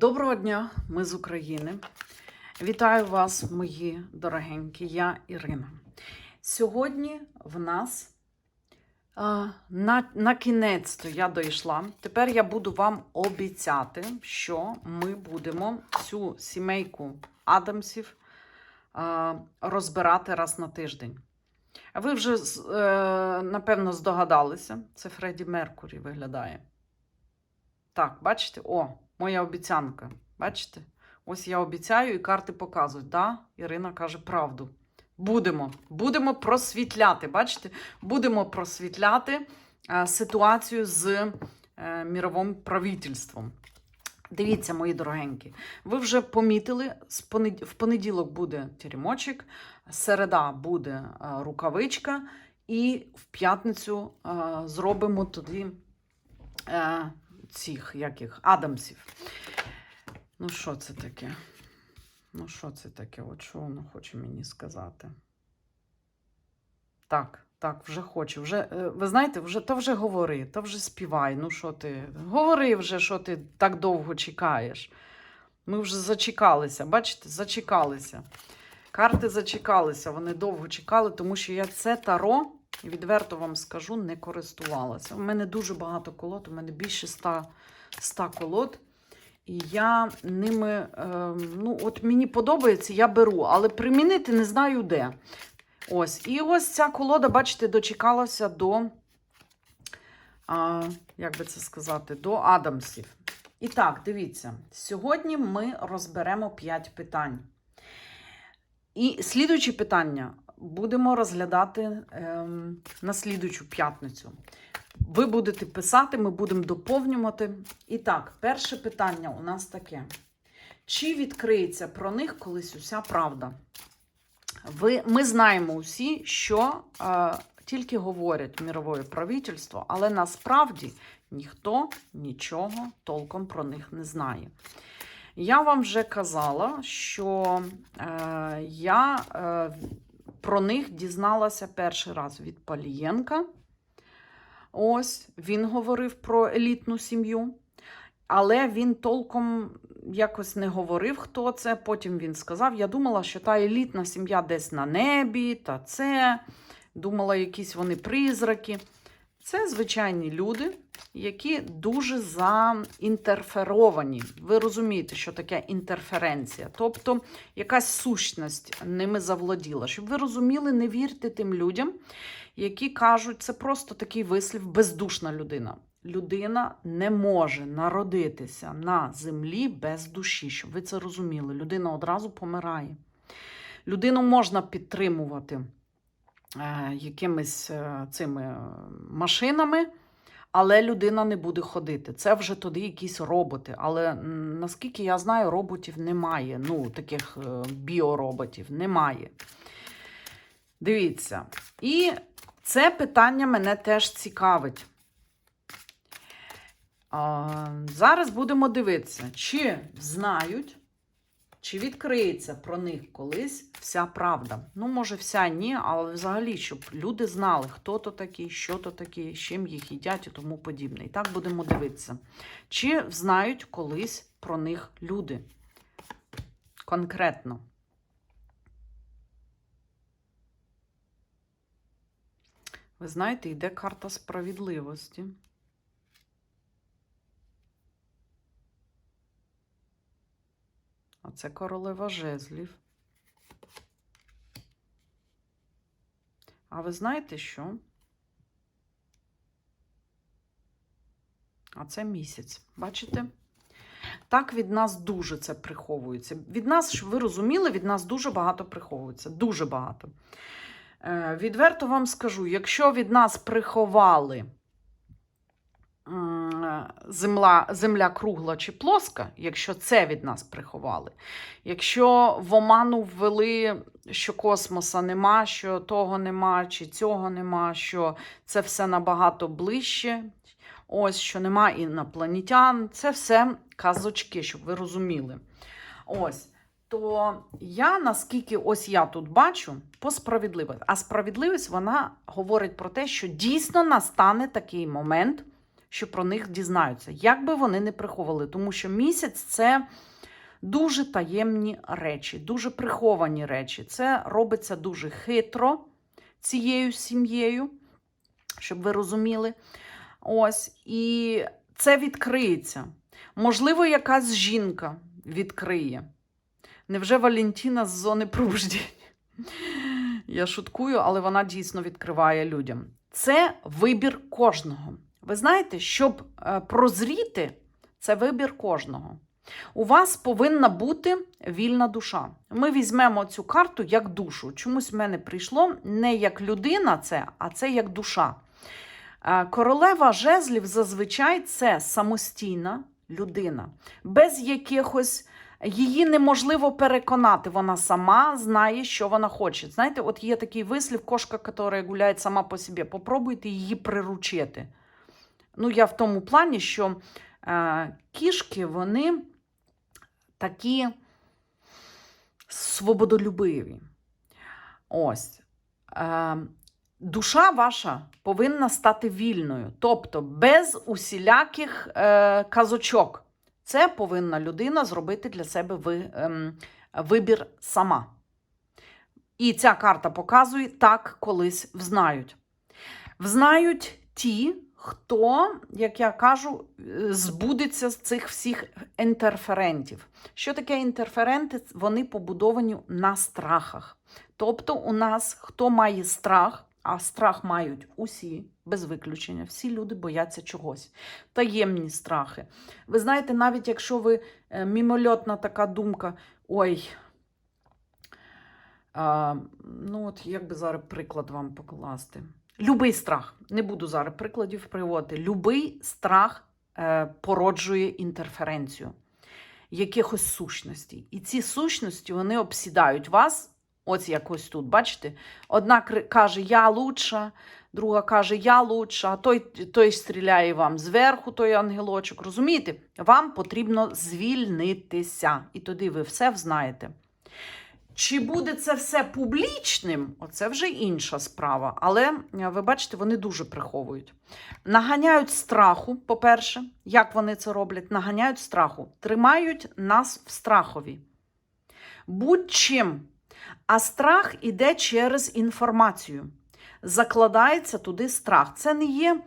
Доброго дня, ми з України. Вітаю вас, мої дорогенькі, я Ірина. Сьогодні в нас а, на, на кінець то я дійшла. Тепер я буду вам обіцяти, що ми будемо цю сімейку Адамсів а, розбирати раз на тиждень. Ви вже, е, напевно, здогадалися, це Фредді Меркурі виглядає. Так, бачите? О, моя обіцянка. Бачите? Ось я обіцяю, і карти показують. Да? Ірина каже правду. Будемо. Будемо просвітляти. Бачите? Будемо просвітляти е, ситуацію з е, міровим правительством. Дивіться, мої дорогенькі, ви вже помітили, в понеділок буде теремочок, середа буде е, рукавичка, і в п'ятницю зробимо тоді цих яких Адамсів. Ну, що це таке? Ну, що це таке? От що воно хоче мені сказати? Так, так, вже хоче. Вже, е, ви знаєте, вже, то вже говори, то вже співай. Ну, що ти? Говори вже, що ти так довго чекаєш. Ми вже зачекалися, бачите, зачекалися. Карти зачекалися, вони довго чекали, тому що я це таро, відверто вам скажу, не користувалася. У мене дуже багато колод, у мене більше ста, ста колод. І я ними, е, ну, от мені подобається, я беру, але примінити не знаю де. Ось. І ось ця колода, бачите, дочекалася до, а, як би це сказати, до Адамсів. І так, дивіться, сьогодні ми розберемо 5 питань. І слідуючі питання будемо розглядати ем, на слідуючу п'ятницю. Ви будете писати, ми будемо доповнювати. І так, перше питання у нас таке: чи відкриється про них колись уся правда? Ви, ми знаємо усі, що е, тільки говорять мірове правительство, але насправді ніхто нічого толком про них не знає. Я вам вже казала, що е, я е, про них дізналася перший раз від Палієнка. Ось він говорив про елітну сім'ю, але він толком якось не говорив, хто це. Потім він сказав: я думала, що та елітна сім'я десь на небі, та це. Думала, якісь вони призраки. Це звичайні люди, які дуже заінтерферовані. Ви розумієте, що таке інтерференція, тобто якась сущність ними завладіла. Щоб ви розуміли, не вірте тим людям, які кажуть, це просто такий вислів бездушна людина. Людина не може народитися на землі без душі, щоб ви це розуміли. Людина одразу помирає. Людину можна підтримувати якимись е, цими е, машинами, але людина не буде ходити. Це вже тоді якісь роботи. Але наскільки я знаю, роботів немає. Ну, таких е, біороботів немає. Дивіться. І це питання мене теж цікавить. Зараз будемо дивитися, чи знають, чи відкриється про них колись вся правда. Ну, може, вся ні, але взагалі, щоб люди знали, хто то такий, що то таке, з чим їх їдять і тому подібне. І так будемо дивитися. Чи знають колись про них люди? Конкретно. Ви знаєте, йде карта справедливості. А це королева жезлів. А ви знаєте що? А це місяць. Бачите? Так від нас дуже це приховується. Від нас, ви розуміли, від нас дуже багато приховується. Дуже багато. Е, відверто вам скажу, якщо від нас приховали земля, земля кругла чи плоска, якщо це від нас приховали, якщо в оману ввели, що космоса нема, що того нема, чи цього нема, що це все набагато ближче, ось що нема інопланетян, це все казочки, щоб ви розуміли. Ось. То я, наскільки ось я тут бачу, по справедливості. А справедливість вона говорить про те, що дійсно настане такий момент, що про них дізнаються, як би вони не приховували, тому що місяць це дуже таємні речі, дуже приховані речі. Це робиться дуже хитро цією сім'єю, щоб ви розуміли. Ось, і це відкриється. Можливо, якась жінка відкриє. Невже Валентіна з зони пробуждення? Я шуткую, але вона дійсно відкриває людям. Це вибір кожного. Ви знаєте, щоб е, прозріти, це вибір кожного. У вас повинна бути вільна душа. Ми візьмемо цю карту як душу. Чомусь в мене прийшло не як людина, це, а це як душа. Е, Королева жезлів зазвичай це самостійна людина, без якихось. Її неможливо переконати, вона сама знає, що вона хоче. Знаєте, от є такий вислів, кошка, яка гуляє сама по собі. Попробуйте її приручити. Ну, я в тому плані, що е, кішки, вони такі свободолюбиві. Ось. Е, душа ваша повинна стати вільною, тобто без усіляких е, казочок. Це повинна людина зробити для себе ви, ем, вибір сама. І ця карта показує, так колись взнають. Взнають ті, хто, як я кажу, е, збудеться з цих всіх інтерферентів. Що таке інтерференти? Вони побудовані на страхах. Тобто, у нас хто має страх, а страх мають усі, без виключення, всі люди бояться чогось. Таємні страхи. Ви знаєте, навіть якщо ви е, мімольотна така думка, ой. А, ну, от як би зараз приклад вам покласти. Любий страх. Не буду зараз прикладів приводити. Любий страх е, породжує інтерференцію якихось сущностей. І ці сущності вони обсідають вас. Ось якось тут, бачите? Одна каже, я лучша, друга каже, я лучша, а той, той стріляє вам зверху, той ангелочок. Розумієте? Вам потрібно звільнитися. І тоді ви все взнаєте. Чи буде це все публічним? Оце вже інша справа. Але е, ви бачите, вони дуже приховують. Наганяють страху, по-перше, як вони це роблять? Наганяють страху, тримають нас в страхові. Будь-чим. А страх іде через інформацію. Закладається туди страх. Це не є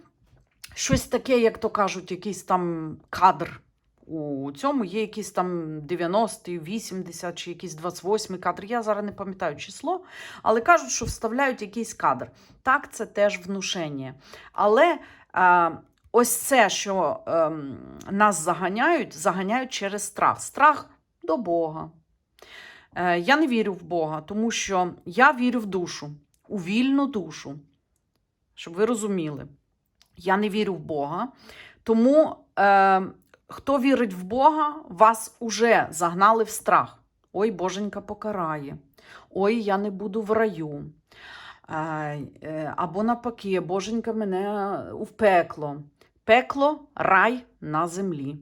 щось таке, як то кажуть, якийсь там кадр. У цьому є якийсь там 90, 80 чи якийсь 28 кадр. Я зараз не пам'ятаю число, але кажуть, що вставляють якийсь кадр. Так, це теж внушення. Але е, ось це, що е, нас заганяють, заганяють через страх. Страх до Бога. Е, я не вірю в Бога, тому що я вірю в душу, у вільну душу. Щоб ви розуміли, я не вірю в Бога. Тому е, хто вірить в Бога, вас уже загнали в страх. Ой, Боженька покарає. Ой, я не буду в раю. Е, або навпаки, Боженька мене в пекло. Пекло рай на землі.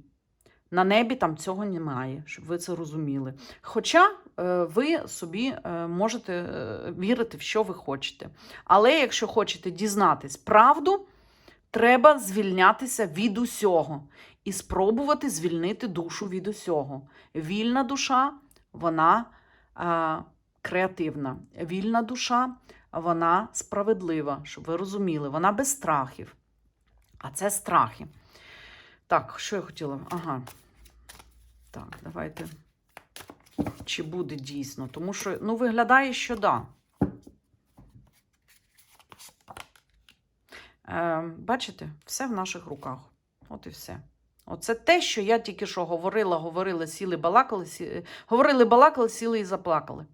На небі там цього немає, щоб ви це розуміли. Хоча е, ви собі е, можете вірити в що ви хочете. Але якщо хочете дізнатись правду, треба звільнятися від усього і спробувати звільнити душу від усього. Вільна душа, вона е, креативна. Вільна душа, вона справедлива, щоб ви розуміли, вона без страхів. А це страхи. Так, що я хотіла? Ага. Так, давайте. Чи буде дійсно? Тому що, ну, виглядає, що да. Бачите, все в наших руках. От і все. Оце те, що я тільки що говорила, говорила, сіли, балакали, сі... говорили, балакали, сіли і заплакали.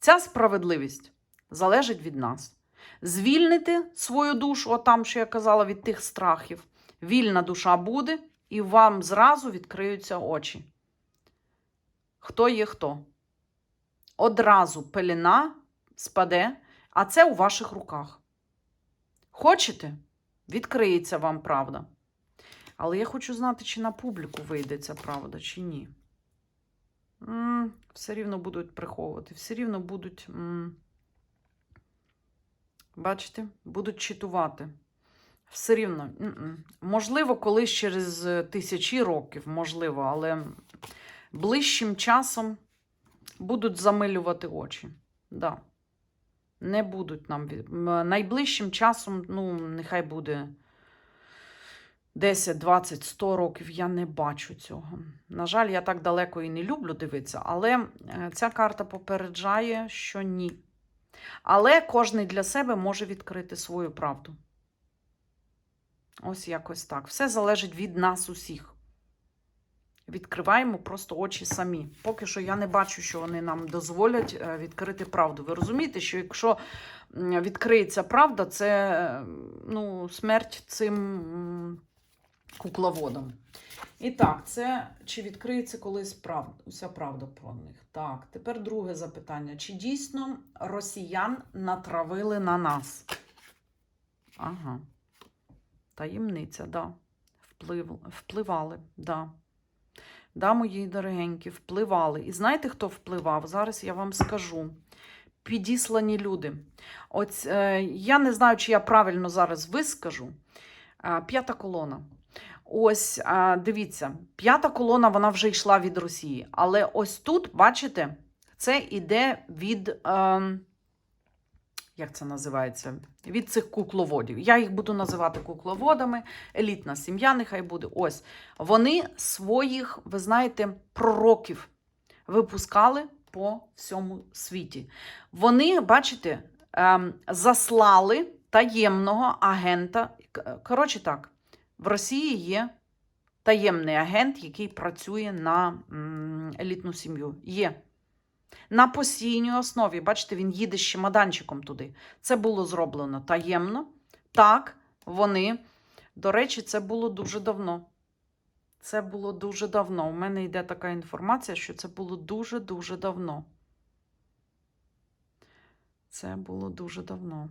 Ця справедливість залежить від нас. Звільнити свою душу, отам, що я казала, від тих страхів. Вільна душа буде, і вам зразу відкриються очі. Хто є хто? Одразу пелена спаде, а це у ваших руках. Хочете? Відкриється вам правда. Але я хочу знати, чи на публіку вийде ця правда, чи ні. М, все рівно будуть приховувати, все рівно будуть. М, бачите, будуть читувати. Все рівно. м-м. Можливо, колись через тисячі років, можливо, але ближчим часом будуть замилювати очі. Да. Не будуть нам. Найближчим часом, ну, нехай буде 10, 20, 100 років. Я не бачу цього. На жаль, я так далеко і не люблю дивитися, але е, ця карта попереджає, що ні. Але кожен для себе може відкрити свою правду. Ось якось так. Все залежить від нас усіх. Відкриваємо просто очі самі. Поки що я не бачу, що вони нам дозволять е, відкрити правду. Ви розумієте, що якщо відкриється правда, це е, ну, смерть цим кукловодам. І так, це чи відкриється колись правда, уся правда про них? Так, тепер друге запитання. Чи дійсно росіян натравили на нас? Ага. Таємниця, да. Вплив, впливали, да. Да, мої дорогенькі, впливали. І знаєте, хто впливав? Зараз я вам скажу. Підіслані люди. От, е, я не знаю, чи я правильно зараз вискажу. Е, п'ята колона. Ось, е, дивіться, п'ята колона вона вже йшла від Росії. Але ось тут, бачите, це іде від. Е, як це називається? Від цих кукловодів. Я їх буду називати кукловодами, елітна сім'я, нехай буде. Ось. Вони своїх, ви знаєте, пророків випускали по всьому світі. Вони, бачите, ем, заслали таємного агента. Коротше так, в Росії є таємний агент, який працює на елітну сім'ю. Є. На постійній основі, бачите, він їде з чемоданчиком туди. Це було зроблено таємно. Так, вони. До речі, це було дуже давно. Це було дуже давно. У мене йде така інформація, що це було дуже-дуже давно. Це було дуже давно.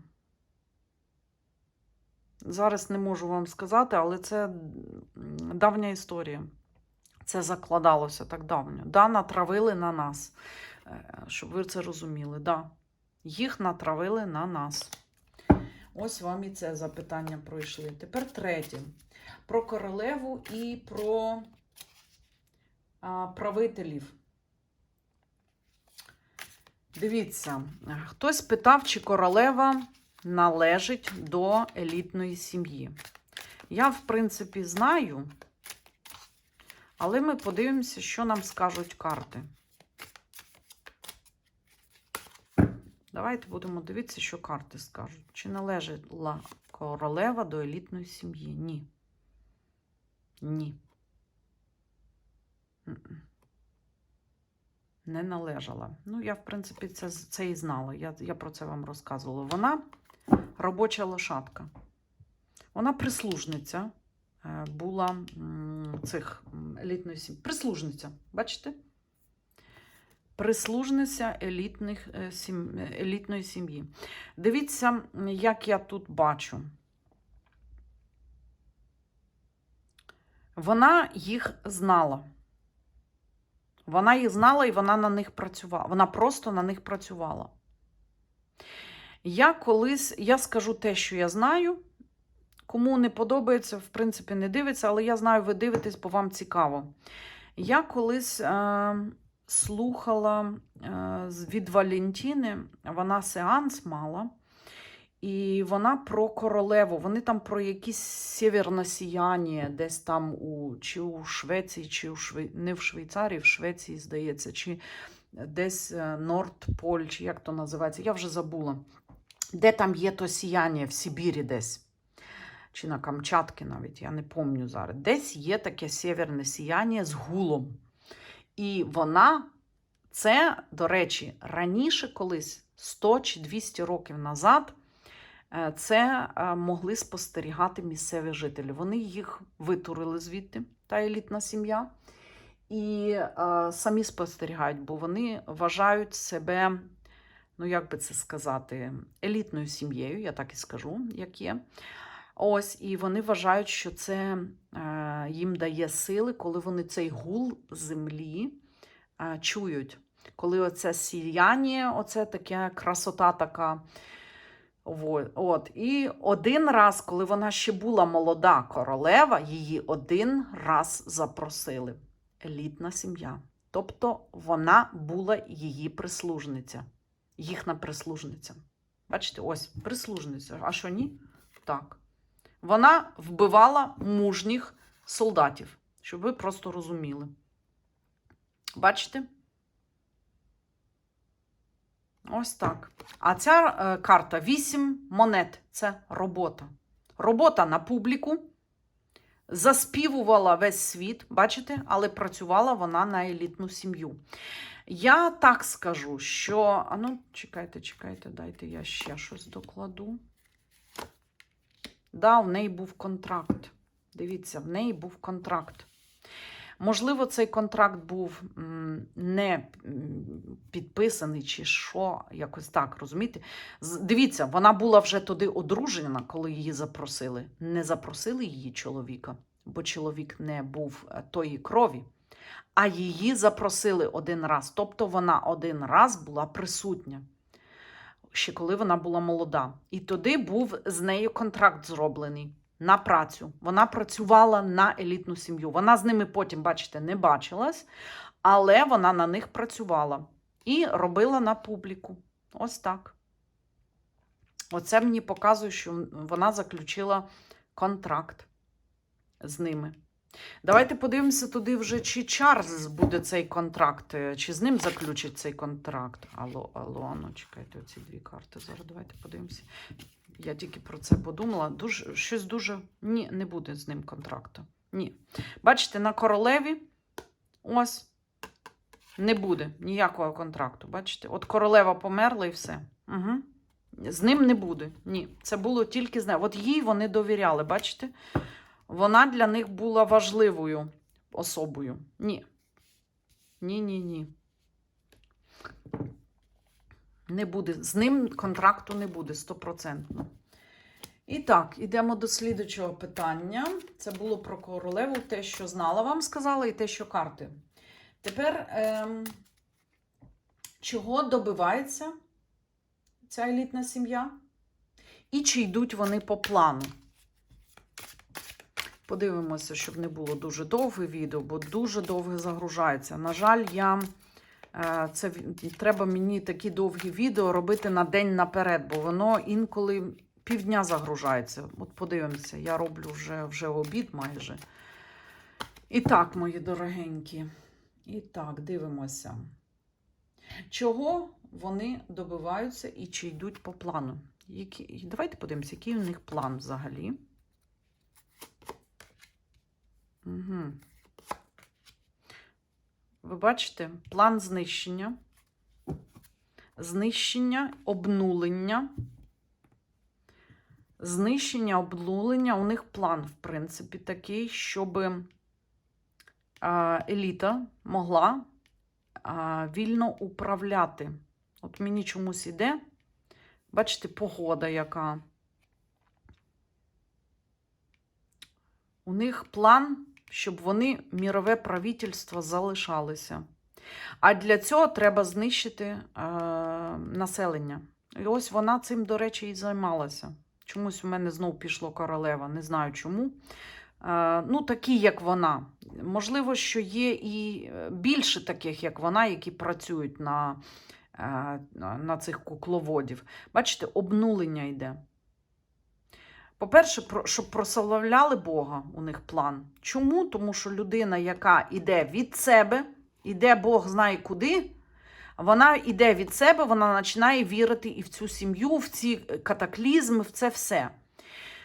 Зараз не можу вам сказати, але це давня історія. Це закладалося так давно. Да, натравили на нас. Е, Щоб ви це розуміли. Да. Їх натравили на нас. Ось вам і це запитання пройшли. Тепер третє. Про королеву і про а, правителів. Дивіться, хтось питав, чи королева належить до елітної сім'ї. Я, в принципі, знаю, але ми подивимося, що нам скажуть карти. Давайте будемо дивитися, що карти скажуть. Чи належала королева до елітної сім'ї? Ні. Ні. Не належала. Ну, я, в принципі, це, це і знала. Я, я про це вам розказувала. Вона робоча лошадка. Вона прислужниця е, була цих елітної сім'ї. Прислужниця, бачите? Прислужниця елітних, е, сім, е, елітної сім'ї. Дивіться, як я тут бачу. Вона їх знала. Вона їх знала і вона на них працювала. Вона просто на них працювала. Я колись, я скажу те, що я знаю. Кому не подобається, в принципі, не дивиться, але я знаю, ви дивитесь, бо вам цікаво. Я колись е, слухала е, від Валентіни, вона сеанс мала, і вона про королеву. Вони там про якісь сєвєрне сіяння, десь там у, чи у Швеції, чи у Швей... не в Швейцарії, в Швеції, здається, чи десь е, Нордполь, чи як то називається, я вже забула. Де там є то сіяння в Сибірі десь. Чи на Камчатки навіть, я не пам'ятаю зараз. Десь є таке сєвєрне сіяння з гулом. І вона, це, до речі, раніше колись, 100 чи 200 років назад, е, це е, могли спостерігати місцеві жителі. Вони їх витурили звідти, та елітна сім'я, і е, самі спостерігають, бо вони вважають себе, ну як би це сказати, елітною сім'єю, я так і скажу, як є. Ось, і вони вважають, що це е, їм дає сили, коли вони цей гул землі е, чують. Коли оце сіяння, оце таке красота така От. І один раз, коли вона ще була молода королева, її один раз запросили. Елітна сім'я. Тобто вона була її прислужниця, їхня прислужниця. Бачите, ось прислужниця. А що ні? Так. Вона вбивала мужніх солдатів, щоб ви просто розуміли. Бачите? Ось так. А ця е, карта 8 монет. Це робота. Робота на публіку. Заспівувала весь світ, бачите, але працювала вона на елітну сім'ю. Я так скажу, що. А ну, чекайте, чекайте, дайте я ще щось докладу. Да, в неї був контракт. Дивіться, в неї був контракт. Можливо, цей контракт був не підписаний чи що, якось так, розумієте? Дивіться, вона була вже туди одружена, коли її запросили. Не запросили її чоловіка, бо чоловік не був е, тої крові, а її запросили один раз. Тобто вона один раз була присутня, ще коли вона була молода. І туди був з нею контракт зроблений на працю. Вона працювала на елітну сім'ю. Вона з ними потім, бачите, не бачилась, але вона на них працювала і робила на публіку. Ось так. Оце мені показує, що вона заключила контракт з ними. Давайте подивимося туди вже, чи Чарльз буде цей контракт, е, чи з ним заключить цей контракт. Алло, алло, ну чекайте, оці дві карти. Зараз давайте подивимося. Я тільки про це подумала. Дуже, щось дуже. Ні, не буде з ним контракту. Ні. Бачите, на королеві ось не буде ніякого контракту. Бачите? От королева померла і все. Угу. З ним не буде. Ні. Це було тільки з нею. От їй вони довіряли, бачите? Вона для них була важливою особою. Ні. Ні, ні. Не буде. З ним контракту не буде стопроцентно. І так, ідемо до слідучого питання. Це було про королеву, те, що знала, вам сказала, і те, що карти. Тепер, ем, чого добивається ця елітна сім'я? І чи йдуть вони по плану? Подивимося, щоб не було дуже довге відео, бо дуже довго загружається. На жаль, я. Е, Це треба мені такі довгі відео робити на день наперед, бо воно інколи півдня загружається. От подивимося, я роблю вже, вже обід майже. І так, мої дорогенькі. І так, дивимося. Чого вони добиваються і чи йдуть по плану? Які... Давайте подивимося, який у них план взагалі. Угу. Ви бачите, план знищення, знищення, обнулення. Знищення, обнулення. У них план, в принципі, такий, щоб еліта могла вільно управляти. От мені чомусь іде. Бачите, погода яка. У них план, щоб вони мірове правительство залишалися. А для цього треба знищити е, населення. І ось вона цим, до речі, і займалася. Чомусь у мене знов пішло королева, не знаю чому. Е, ну, такі, як вона. Можливо, що є і е, більше таких, як вона, які працюють на, е, на цих кукловодів. Бачите, обнулення йде. По-перше, щоб прославляли Бога у них план. Чому? Тому що людина, яка йде від себе, іде Бог знає куди, вона йде від себе, вона починає вірити і в цю сім'ю, в ці катаклізми, в це все.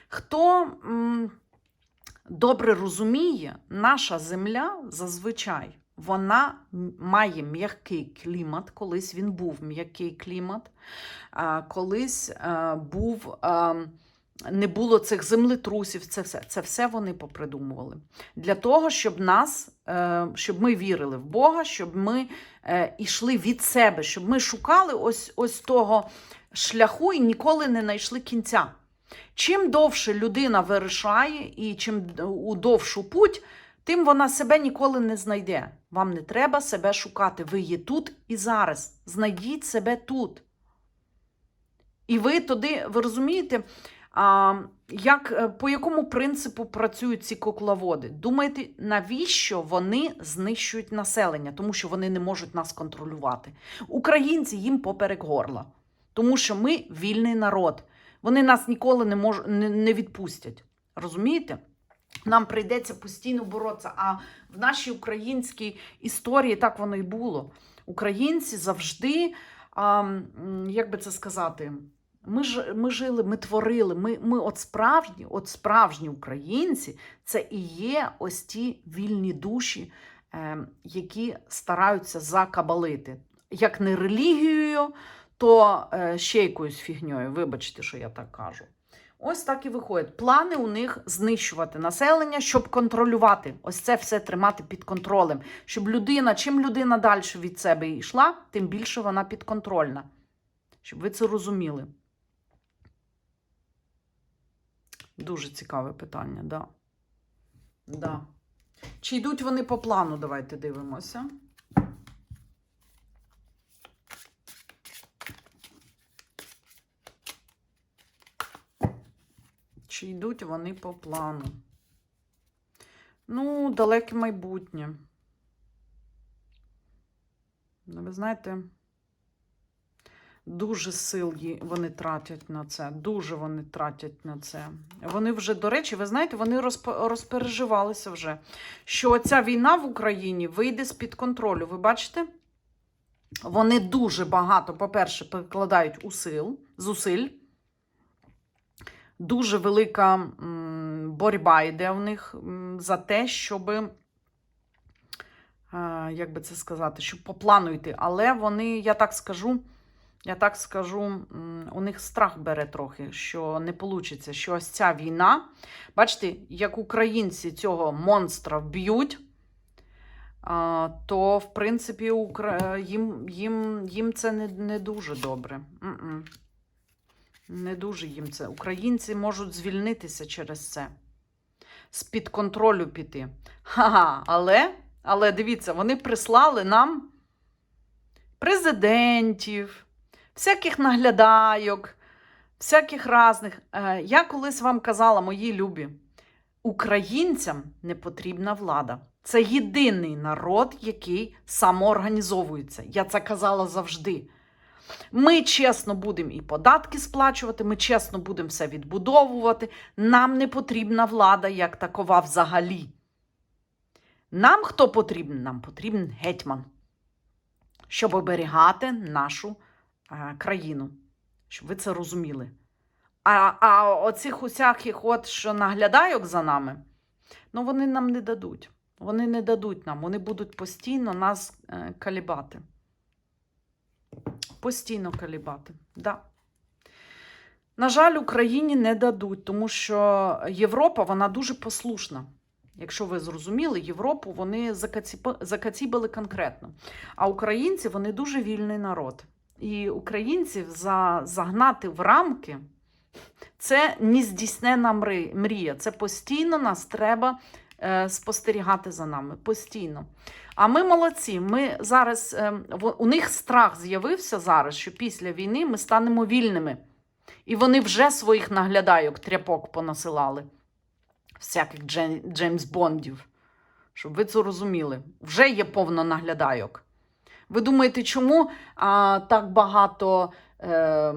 Хто м, добре розуміє, наша земля зазвичай вона має м'який клімат, колись він був м'який клімат, колись а, був. Не було цих землетрусів, це все. Це все вони попридумували. Для того, щоб нас, е, щоб ми вірили в Бога, щоб ми е, йшли від себе, щоб ми шукали ось, ось того шляху і ніколи не знайшли кінця. Чим довше людина вирішає і чим у довшу путь, тим вона себе ніколи не знайде. Вам не треба себе шукати. Ви є тут і зараз. Знайдіть себе тут. І ви туди, ви розумієте, а, як, е, по якому принципу працюють ці кукловоди? Думаєте, навіщо вони знищують населення? Тому що вони не можуть нас контролювати. Українці їм поперек горла, тому що ми вільний народ. Вони нас ніколи не, мож, не, відпустять. Розумієте? Нам прийдеться постійно боротися. А в нашій українській історії так воно і було. Українці завжди, а, як би це сказати, ми, ж, ми жили, ми творили. Ми, ми от справжні, от справжні українці, це і є ось ті вільні душі, е, які стараються закабалити. Як не релігією, то е, ще якоюсь фігньою. Вибачте, що я так кажу. Ось так і виходить. Плани у них знищувати населення, щоб контролювати. Ось це все тримати під контролем. Щоб людина, чим людина далі від себе йшла, тим більше вона підконтрольна. Щоб ви це розуміли. Дуже цікаве питання, да. Да. Чи йдуть вони по плану? Давайте дивимося. Чи йдуть вони по плану? Ну, далеке майбутнє. Ну, Ви знаєте, дуже сил вони тратять на це. Дуже вони тратять на це. Вони вже, до речі, ви знаєте, вони розп- розпереживалися вже, що ця війна в Україні вийде з-під контролю. Ви бачите? Вони дуже багато, по-перше, прикладають усил, зусиль. Дуже велика боротьба йде в них за те, щоб, е, як би це сказати, щоб по плану йти. Але вони, я так скажу, я так скажу, у них страх бере трохи, що не вийде, що ось ця війна, бачите, як українці цього монстра вб'ють, то, в принципі, їм, їм, їм це не, не дуже добре. Не дуже їм це. Українці можуть звільнитися через це. З-під контролю піти. Ха-ха. Але, але дивіться, вони прислали нам президентів, всяких наглядайок, всяких разних. Е, Я колись вам казала, мої любі, українцям не потрібна влада. Це єдиний народ, який самоорганізовується. Я це казала завжди. Ми чесно будемо і податки сплачувати, ми чесно будемо все відбудовувати. Нам не потрібна влада як такова взагалі. Нам хто потрібен? Нам потрібен гетьман, щоб оберігати нашу країну, щоб ви це розуміли. А, а оцих усяких, от, що наглядайок за нами, ну вони нам не дадуть. Вони не дадуть нам, вони будуть постійно нас е, калібати. Постійно калібати. Да. На жаль, Україні не дадуть, тому що Європа вона дуже послушна. Якщо ви зрозуміли, Європу вони закацібали конкретно. А українці вони дуже вільний народ. І українців за, загнати в рамки це нездійснена мрія. Це постійно нас треба е, спостерігати за нами. Постійно. А ми молодці. Ми зараз е, у них страх з'явився зараз, що після війни ми станемо вільними. І вони вже своїх наглядайок тряпок понасилали, всяких Джей- Джеймс Бондів. Щоб ви це розуміли, вже є повно наглядайок. Ви думаєте, чому а, так багато е,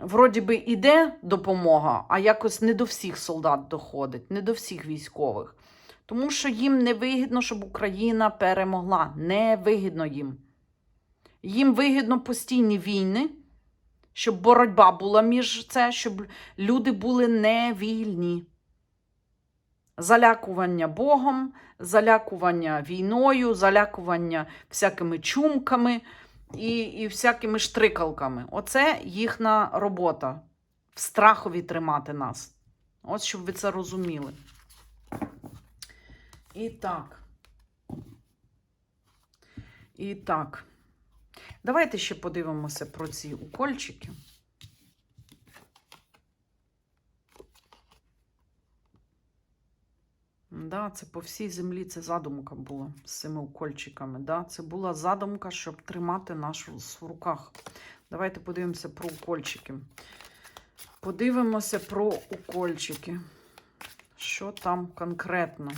вроді би іде допомога, а якось не до всіх солдат доходить, не до всіх військових? Тому що їм не вигідно, щоб Україна перемогла. Не вигідно їм. Їм вигідно постійні війни, щоб боротьба була між це, щоб люди були невільні. Залякування Богом, залякування війною, залякування всякими чумками і, і всякими штрикалками. Оце їхня робота. В страхові тримати нас. Ось щоб ви це розуміли. І так. І так. Давайте ще подивимося про ці укольчики. Да, це по всій землі це задумка була з цими укольчиками. Да? Це була задумка, щоб тримати нашу в руках. Давайте подивимося про укольчики. Подивимося про укольчики. Що там конкретно?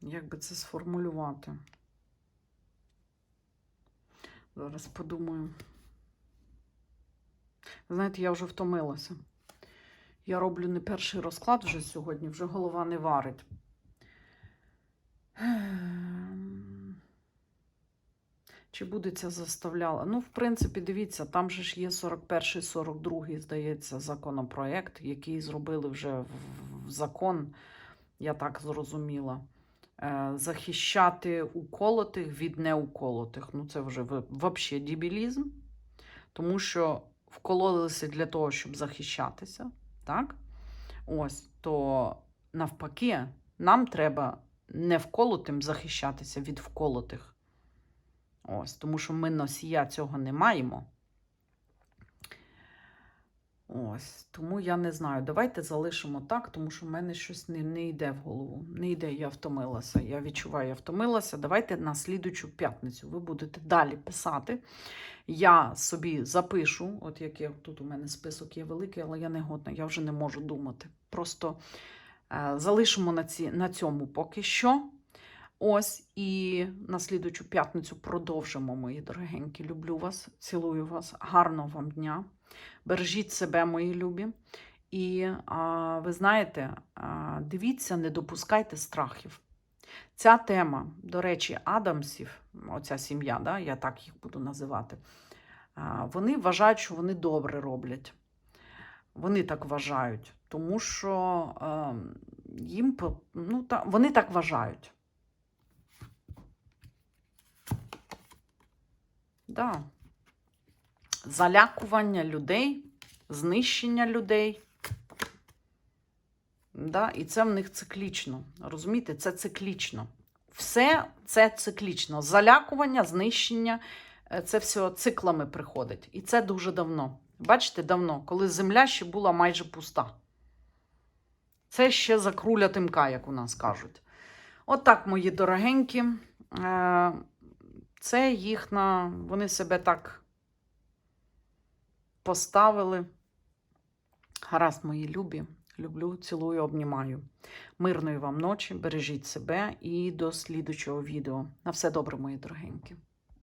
Як би це сформулювати? Зараз подумаю. Знаєте, я вже втомилася. Я роблю не перший розклад вже сьогодні, вже голова не варить. Ем, Чи буде ця заставляла? Ну, в принципі, дивіться, там же ж є 41-й, 42-й, здається, законопроект, який зробили вже в закон, я так зрозуміла. Е, Захищати уколотих від неуколотих. Ну, це вже взагалі дебілізм, тому що вкололися для того, щоб захищатися. Так? Ось, то навпаки, нам треба не вколотим захищатися від вколотих. Ось, тому що ми носія цього не маємо. Ось, тому я не знаю. Давайте залишимо так, тому що в мене щось не, не йде в голову. Не йде, я втомилася. Я відчуваю, я втомилася. Давайте на слідучу п'ятницю ви будете далі писати. Я собі запишу, от як я тут у мене список є великий, але я не годна, я вже не можу думати. Просто е, залишимо на, ці, на цьому поки що. Ось і на слідучу п'ятницю продовжимо, мої дорогенькі. Люблю вас, цілую вас. Гарного вам дня. Бережіть себе, мої любі. І ви знаєте, дивіться, не допускайте страхів. Ця тема, до речі, Адамсів, оця сім'я, да, я так їх буду називати, вони вважають, що вони добре роблять. Вони так вважають, тому що їм ну, вони так вважають. Да. Залякування людей, знищення людей. Да? І це в них циклічно. Розумієте, це циклічно. Все це циклічно. Залякування, знищення е, це все циклами приходить. І це дуже давно. Бачите, давно, коли земля ще була майже пуста. Це ще за круля тимка, як у нас кажуть. Отак, мої дорогенькі. Е, Це їхна. Вони себе так поставили. Гаразд, мої любі. Люблю, цілую, обнімаю. Мирної вам ночі, бережіть себе і до слідучого відео. На все добре, мої дорогенькі.